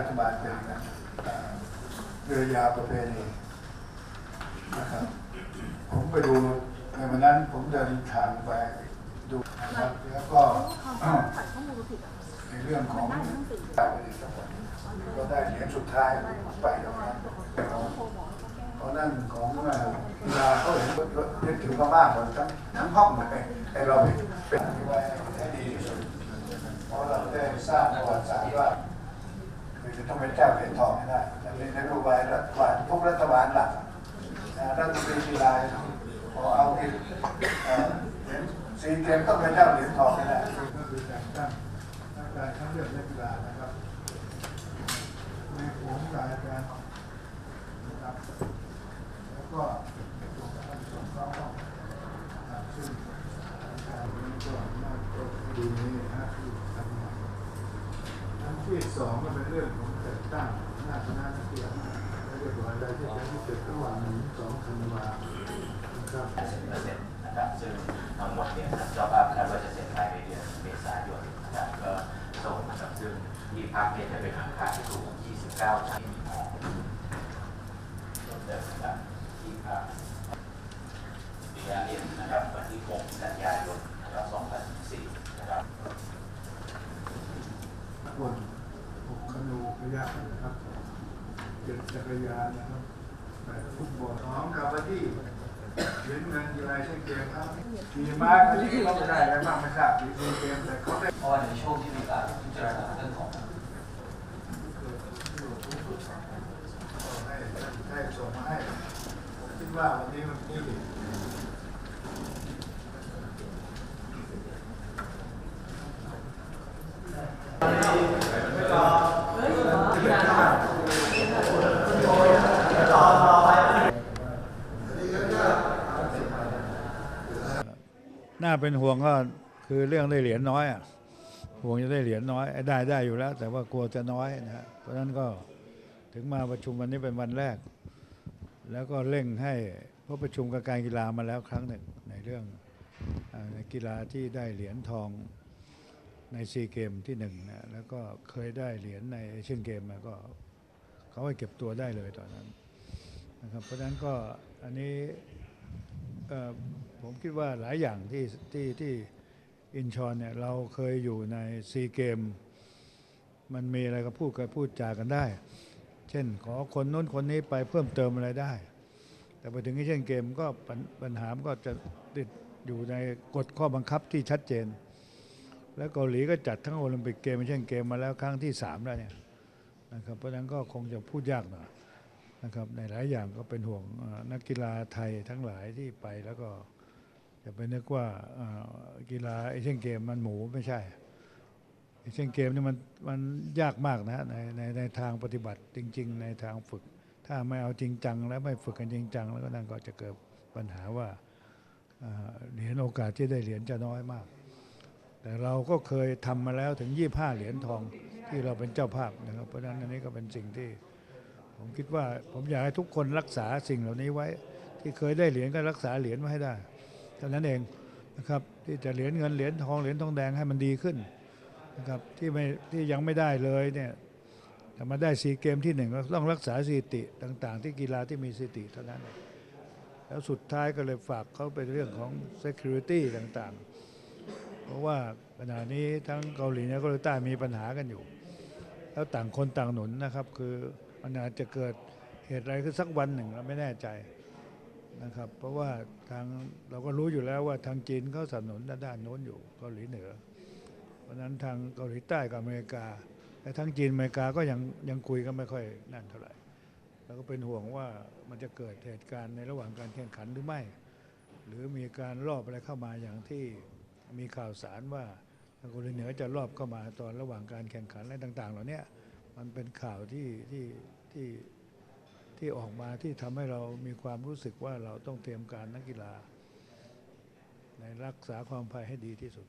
รัฐบาลเป็นะเรือยาประเพณีนะครับ ผมไปดูในวันนั้นผมเดินทางไปดูนะครับแล้วก็ในเรื่องของการบริก็ได้เหรียญสุดท้ายไปตรงนั้เพราะนั่นของเวลาเขาเห็นรถดถือมามากหมดทั้งทั้งห้องเลยไอเราเป็นไว้ให้ดีที่สุดเพราะเราได้ทราบประวัติศาสตร์ว่า คือจะต้องเป็นเจ้าเหรียญทองให้ได้แต่ในนโยบายรัฐบาลทุกรัฐบาลหลักนะรัฐมนตรีกีฬาพอเอาที่เหรียญซีเกมต้องเป็นเจ้าเหรียญทองให้ได้ก็คือแต่งตั้งนักการทั้งเรื่องนักกีฬานะครับในผมรายการนะครับแล้วก็ส่งการส่งเข้าห้องนะครับซึ่งการนี้ก็น่าจะดีนี้นะฮะที่ทำงานอัน ที่สองก็เป็นเรื่องของแต่งตั้งหน้าคณะนักกีฬาและเรียบร้อยแล้วที่จะที่เสร็จระหว่างหนึ่งสองธันวานะครับ80%นะครับซึ่งทั้งหมดเนี่ยทางเจ้าภาพคาดว่าจะเสร็จภายในเดือนเมษายนนะครับก็ส่งนะครับซึ่งที่พักเนี่ยจะเป็นอาคารที่ถูก29ชั้นของเพิ่มเติมนะครับที่พักปียาเรียนนะครับวันที่ 6 กันยายนนะครับ2014นะครับ คนหกคนูพยัคฆ์นะครับ เจ็ดจักรยานนะครับแปดฟุตบอลสองกับวันที่เหรียญเงินกีฬาเช่นเกมครับมีมาร์คที่เขาจะได้อะไรบ้างไม่ทราบมีเกมแต่เขาได้เพราะว่าในช่วงที่มีการพิจารณาเรื่องของให้ส่งมาให้ผมคิดว่าวันนี้มันที่ น่าเป็นห่วงก็คือเรื่องได้เหรียญน้อยอะห่วงจะได้เหรียญน้อยได้ได้อยู่แล้ว แต่ว่ากลัวจะน้อยนะฮะเพราะฉะนั้นก็ถึงมาประชุมวันนี้เป็นวันแรก แล้วก็เร่งให้เพราะประชุมกับการกีฬามาแล้วครั้งหนึ่งในเรื่องในกีฬาที่ได้เหรียญทองในซีเกมที่หนึ่งนะแล้วก็เคยได้เหรียญในเอเชียนเกมมาก็เขาให้เก็บตัวได้เลยตอนนั้นนะครับเพราะฉะนั้นก็อันนี้ ผมคิดว่าหลายอย่างที่ที่ที่อินชอนเนี่ยเราเคยอยู่ในซีเกม มันมีอะไรก็พูดกันพูดจากันได้ เช่นขอคนนู้นคนนี้ไปเพิ่มเติมอะไรได้ แต่ไปถึงเอเชียนเกมก็ปัญปญหามันก็จะติดอยู่ในกฎข้อบังคับที่ชัดเจน แล้วเกาหลีก็จัดทั้งโอลิมปิกเกมเอเชียนเกมมาแล้วครั้งที่สามแล้วเนี่ยนะครับเพราะฉะนั้นก็คงจะพูดยากหน่อย นะครับในหลายอย่างก็เป็นห่วงนักกีฬาไทยทั้งหลายที่ไปแล้วก็อย่าไปนึกว่ากีฬาเอเชียนเกมมันหมูไม่ใช่เอเชียนเกมนี่มันมันยากมากนะในในในทางปฏิบัติจริง ๆ ในทางฝึก ถ้าไม่เอาจริงจังและไม่ฝึกกันจริงจังแล้วก็นั่นก็จะเกิดปัญหาว่าเหรียญโอกาสที่ได้เหรียญจะน้อยมาก แต่เราก็เคยทำมาแล้วถึง 25 เหรียญทองที่เราเป็นเจ้าภาพนะครับเพราะฉะนั้นอันนี้ก็เป็นสิ่งที่ ผมคิดว่าผมอยากให้ทุกคนรักษาสิ่งเหล่านี้ไว้ ที่เคยได้เหรียญก็รักษาเหรียญไว้ให้ได้เท่านั้นเองนะครับที่จะเหรียญเงินเหรียญทองเหรียญทองแดงให้มันดีขึ้นนะครับที่ไม่ที่ยังไม่ได้เลยเนี่ยแต่มาได้ซีเกมที่หนึ่งต้องรักษาสถิติต่าง ๆ ที่กีฬาที่มีสถิติเท่านั้น แล้วสุดท้ายก็เลยฝากเขาเป็นเรื่องของ security ต่างๆ เพราะว่าขณะนี้ทั้งเกาหลีเหนือเกาหลีใต้มีปัญหากันอยู่ แล้วต่างคนต่างหนุนนะครับคือ มันอาจจะเกิดเหตุอะไรขึ้นสักวันหนึ่งเราไม่แน่ใจนะครับ เพราะว่าทางเราก็รู้อยู่แล้วว่าทางจีนเขาสนับสนุนด้านโน้นอยู่เกาหลีเหนือ เพราะนั้นทางเกาหลีใต้กับอเมริกา แต่ทั้งจีนอเมริกาก็ยังยังคุยกันไม่ค่อยนั่นเท่าไหร่เราก็เป็นห่วงว่ามันจะเกิดเหตุการณ์ในระหว่างการแข่งขันหรือไม่ หรือมีการรอบอะไรเข้ามาอย่างที่มีข่าวสารว่าทางเกาหลีเหนือจะรอบเข้ามาตอนระหว่างการแข่งขันอะไรต่าง ๆ เหล่านี้ มันเป็นข่าวที่ที่ที่ที่ออกมาที่ทำให้เรามีความรู้สึกว่าเราต้องเตรียมการนักกีฬา ในรักษาความปลอดภัยให้ดีที่สุด